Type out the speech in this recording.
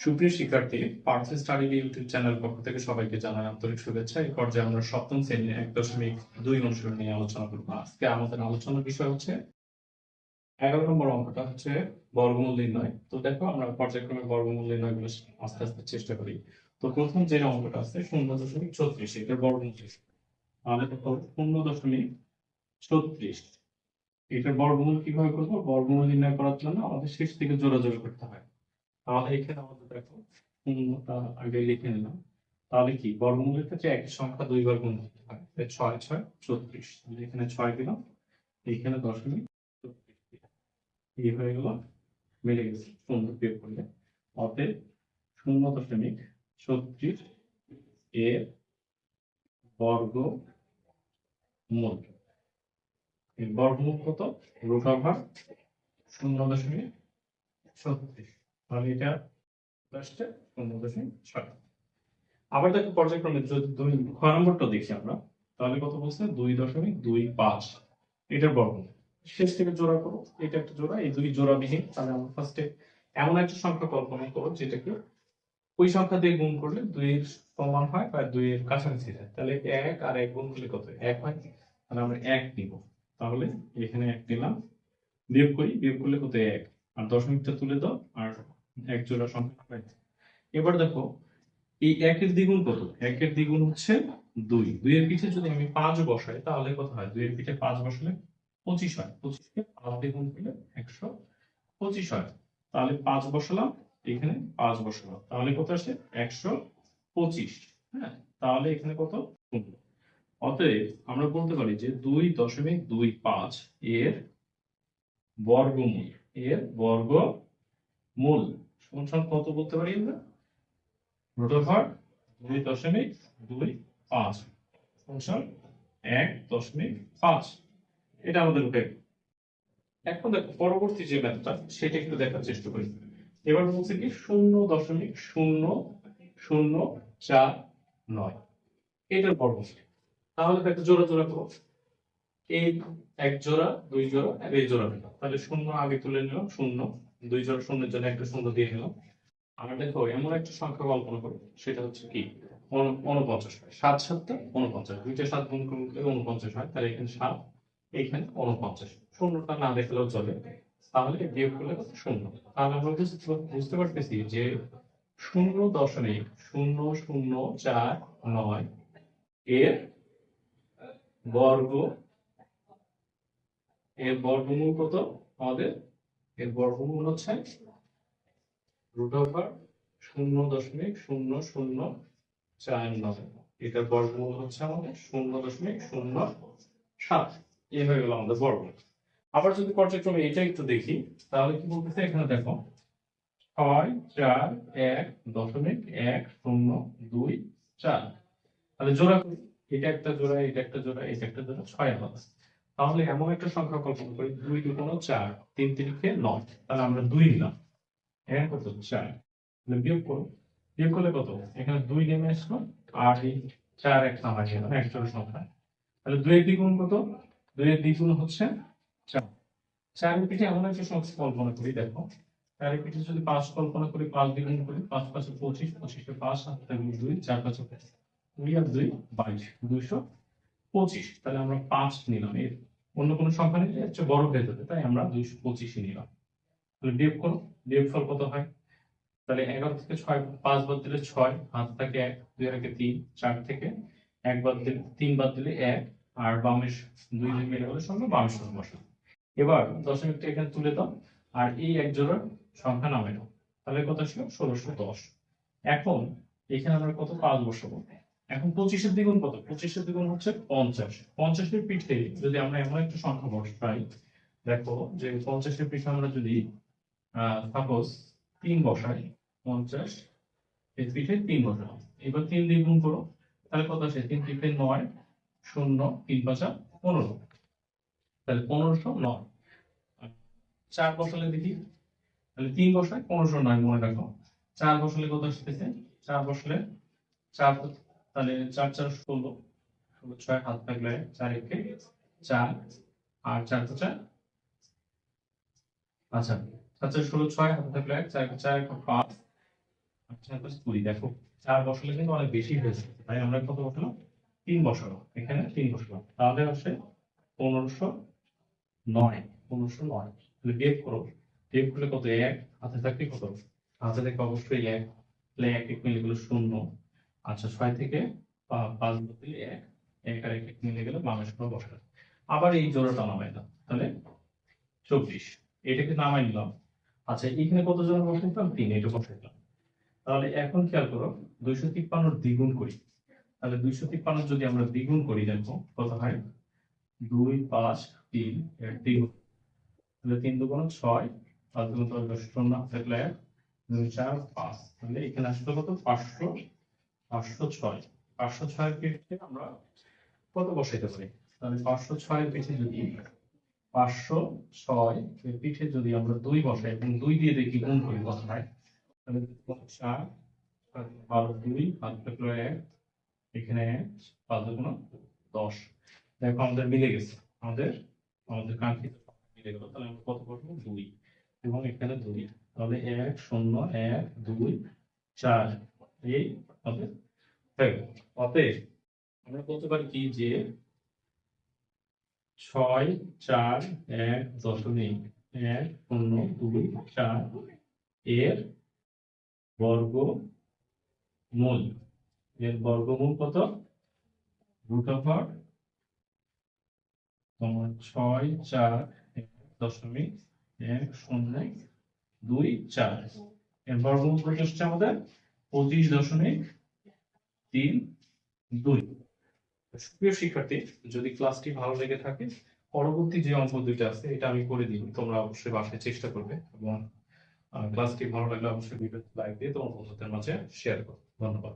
সুপ্রিয় শিক্ষার্থী, Partha study YouTube channel পক্ষ থেকে সবাইকে জানাই আন্তরিক শুভেচ্ছা। এই পর্যায়ে আমরা সপ্তম শ্রেণির এক দশমিক দুই অনুশীলন নিয়ে আলোচনা করব। আজকে আমাদের আলোচনার বিষয় হচ্ছে এগারো নম্বর অঙ্কটা হচ্ছে বর্গমূল নির্ণয়। তো দেখো, আমরা পর্যায়ক্রমে বর্গমূল নির্ণয়গুলো আস্তে আস্তে চেষ্টা করি। তো প্রথম যে অঙ্কটা আছে, শূন্য দশমিক ছত্রিশ এটার বর্গমূল তাহলে দেখো, শূন্য দশমিক ছত্রিশ এটার বর্গমূল কীভাবে করব? বর্গমূল নির্ণয় করার জন্য আমাদের শেষ থেকে জোড়াজোড়ি করতে হয়। তাহলে এখানে আমাদের দেখো আগে লিখে নিলাম। তাহলে কি? বর্গমূলের ক্ষেত্রে একই সংখ্যা দুইবার গুণ করতে হয়। ছয় ছয়, চৌত্রিশ। এখানে ছয় দিলাম। এখানে দশমিক। এই হয়ে গেল। মিলে গেছে। শূন্য বিয়োগ করলে। অতএব শূন্য দশমিক ছত্রিশ এর বর্গ মূল বর্গমূল কত? রুট শূন্য দশমিক ছত্রিশ তাহলে এটা দশমিক ছয়। আবার দেখো পর্যায়ক্রমে যদি দুই নম্বরটা দেখি আমরা, তাহলে কত বলছে? দুই দশমিক দুই পাঁচ। এটার বর্গ। শেষ থেকে জোড়া করো। এটা একটা জোড়া, এই দুই তাহলে আমরা ফার্স্টে এমন একটা সংখ্যা কল্পনা করো, যেটাকে ওই সংখ্যা দিয়ে গুণ করলে দুইয়ের সমান হয় বা দুইয়ের কাছাকাছি যায়। তাহলে এক আর এক গুণ করলে কত? এক হয়। তাহলে আমরা এক নিব। তাহলে এখানে এক নিলাম। বিয়োগ করি, বিয়োগ করলে কত? এক। আর দশমিকটা তুলে দাও, আর এক জোড়া সংখ্যা পাই এবার দেখো, এই একের দ্বিগুণ কত? একের দ্বিগুণ হচ্ছে দুই। দুইয়ের পিঠে যদি আমি পাঁচ বসাই, তাহলে কত হয়, দুইয়ের পিঠে পাঁচ বসালে পঁচিশ হয়। পঁচিশকে পাঁচ দ্বিগুণ করলে একশো পঁচিশ হয়। তাহলে পাঁচ বসালাম, এখানে পাঁচ বসালাম। তাহলে কত আসে? একশো পঁচিশ। হ্যাঁ তাহলে এখানে কত? অতএব আমরা বলতে পারি যে দুই দশমিক দুই পাঁচ এর বর্গমূল, এর বর্গ মূল সমান কত বলতে পারি আমরা? রুট ওভার দুই দশমিক দুই পাঁচ। সমান এক দশমিক পাঁচ। এটা আমাদের উঠে এখন দেখো, পরবর্তী যে ম্যাথটা, সেটা একটু দেখার চেষ্টা করি। এবার বলছে কি, শূন্য দশমিক শূন্য শূন্য চার নয়। এটার বর্গমূল তাহলে দেখো, জোড়া জোড়া করো। এই এক জোড়া, দুই জোড়া, আর এই জোড়া তাহলে শূন্য আগে তুলে নিলাম, শূন্য দুই জোড়া শূন্যের জন্য একটা শূন্য দিয়ে নিলাম। আর দেখো, এমন একটা সংখ্যা কল্পনা করো, সেটা হচ্ছে কি? উন- উনপঞ্চাশ হয়। সাত সাতটা উনপঞ্চাশ দুইটা সাত গুণ করলে উনপঞ্চাশ হয়? তাহলে এখানে সাত, এখানে উনপঞ্চাশ শূন্যটা না দেখলেও চলে। তাহলে বিয়োগ করলে? শূন্য। তাহলে আমরা বুঝতে পারতেছি যে শূন্য দশমিক শূন্য শূন্য চার নয় এর বর্গ, এর বর্গমূল কত? আমাদের এর বর্গমূল হচ্ছে রুট ওভার শূন্য দশমিক শূন্য শূন্য চার নয়। এটার বর্গমূল হচ্ছে আমাদের শূন্য দশমিক শূন্য সাত। এই হয়ে গেল আমাদের বর্গমূল। আবার যদি পর্যায়ক্রমে এটা একটু দেখি, তাহলে কি বলতেছে এখানে দেখো? ছয়, চার, এক দশমিক এক শূন্য দুই চার। তাহলে জোড়া এটা একটা জোড়া, এটা একটা জোড়া, এটা একটা জোড়া, ছয় আলাদা। তাহলে এমন একটা সংখ্যা কল্পনা করি, দুই দুগুণ চার, তিন তিনকে নয়, তাহলে আমরা দুই নিলাম। এখানে কত চার? বিয়োগ করো বিয়োগ করলে কত? এখানে দুই নেমে আসলো, আর এই চার এক নামা গেল এক জোড়া সংখ্যা। তাহলে দুইয়ের দ্বিগুণ কত? দুই দুইয়ের দ্বিগুণ হচ্ছে চার। চারের পিঠে এমন একটা সংখ্যা কল্পনা করি, দেখো। চারের পিঠে যদি পাঁচ কল্পনা করি, পাঁচ দ্বিগুণ করি, পাঁচ পাঁচে পঁচিশ, পঁচিশে পাঁচ, সাত দুই, চার, পাঁচে দুই আর দুই, বাইশ, দুইশো পঁচিশ, তাহলে আমরা পাঁচ নিলাম। এর অন্য কোনো সংখ্যা নিলে হচ্ছে বড় যাবে তাই আমরা দুইশো পঁচিশই নিলাম। তাহলে বিয়োগ করো বিয়োগ ফল কত হয়? তাহলে এগারো থেকে ছয়, পাঁচ বাদ দিলে ছয় হাত থেকে এক, দুই একে তিন, চার থেকে এক বাদ দিলে, তিন বাদ দিলে এক, আর বামের দুই দুই মিলে গেলে সঙ্গে বামের সঙ্গে বসে এবার দশমিকটা এখানে তুলে দাও, আর এই এক জোড়ার সংখ্যা নামে নাও। তাহলে কত ছিল ষোলোশো দশ। এখন এখানে আমরা কত পাঁচ বসাবো? এখন পঁচিশের দ্বিগুণ কত? পঁচিশের দ্বিগুণ হচ্ছে পঞ্চাশ। পঞ্চাশের পিঠে যদি আমরা এমন একটা সংখ্যা বসাই দেখো যে পঞ্চাশের পিঠে আমরা যদি সাপোজ তিন বসাই, পঞ্চাশ, এর পিঠে তিন বসাও এবার তিন দ্বিগুণ করো, তাহলে কত আসে? তিন পিঠে নয়, শূন্য, তিন পাঁচা পনেরো। তাহলে পনেরোশো নয়। চার বসালে দেখি, তাহলে তিন বসায় পনেরোশো নয়, মনে রাখো। চার বসালে কত আসতেছে? চার বসলে চার তাহলে চার চার ষোলো ষোলো ছয় হাত থাকলে চার একে চার, আর চার তো চার। আচ্ছা চার ষোলো ছয় হাতে থাকলে এক চার চার পাঁচ আচ্ছা প্লাস কুড়ি। দেখো, চার বসালে কিন্তু অনেক বেশি হয়েছে তাই আমরা কত বসালাম? তিন বসাবো এখানে তিন বসালাম। তাহলে আসে পনেরোশো নয় পনেরোশো নয়। তাহলে বিয়োগ করো। বিয়োগ করলে কত? এক। হাতে থাকলে কত? হাতে থেকে অবশ্যই এক। তাহলে এক এক মিলে শূন্য। আচ্ছা ছয় থেকে পাঁচ বদলে এক এক আর এক মিলে গেলে বামের সময় বসে আবার এই জোড়াটা নামাই দাও, তাহলে চব্বিশ। এটাকে নামাই নিলাম। আচ্ছা এখানে কত জন বসাইতাম তিন, এটা বসাইতাম তাহলে এখন খেয়াল করো, দুইশো তিপ্পান্ন দ্বিগুণ করি। তাহলে দুইশো তিপ্পান্ন যদি আমরা দ্বিগুণ করি, দেখো কত হয়? দুই, পাঁচ, তিন দ্বিগুণ। তাহলে তিন দুগুণ ছয়, পাঁচ দুগুণ দশ শূন্য থাকলে এক, দুই, চার, পাঁচ। তাহলে এখানে আসলে কত? পাঁচশো পাঁচশো ছয়। পাঁচশো ছয়ের পিঠে আমরা কত বসাইতে পারি? তাহলে পাঁচশো ছয়ের পিঠে যদি পাঁচশো ছয় পিঠে যদি আমরা দুই বসাই, এবং দুই দিয়ে দেখি গুণ করি হয়? তাহলে চার বারো দুই হাত এক, এখানে পাঁচ দশ। দেখো আমাদের মিলে গেছে। আমাদের আমাদের কাঙ্ক্ষিত মিলে গেল। তাহলে কত বসবো? দুই। এবং এখানে দুই। তাহলে এক শূন্য এক দুই চার। এই আমাদের হয়ে অতএব, আমরা বলতে পারি কি যে ছয়, চার, এক দশমিক এক শূন্য, দুই, চার এর বর্গ এর বর্গমূল কত? রুট ওভার তোমার ছয়, চার, এক, দশমিক এক, শূন্য, দুই, চার। এর বর্গমূল হচ্ছে আমাদের? পঁচিশ দশমিক তিন দুই। সুপ্রিয় শিক্ষার্থী, যদি ক্লাসটি ভালো লেগে থাকে, পরবর্তী যে অঙ্ক দুইটা আছে, এটা আমি করে দিই। তোমরা অবশ্যই বাসায় চেষ্টা করবে এবং ক্লাসটি ভালো লাগলে অবশ্যই ভিডিও লাইক দিয়ে তোমার বন্ধুদের মাঝে শেয়ার করো। ধন্যবাদ।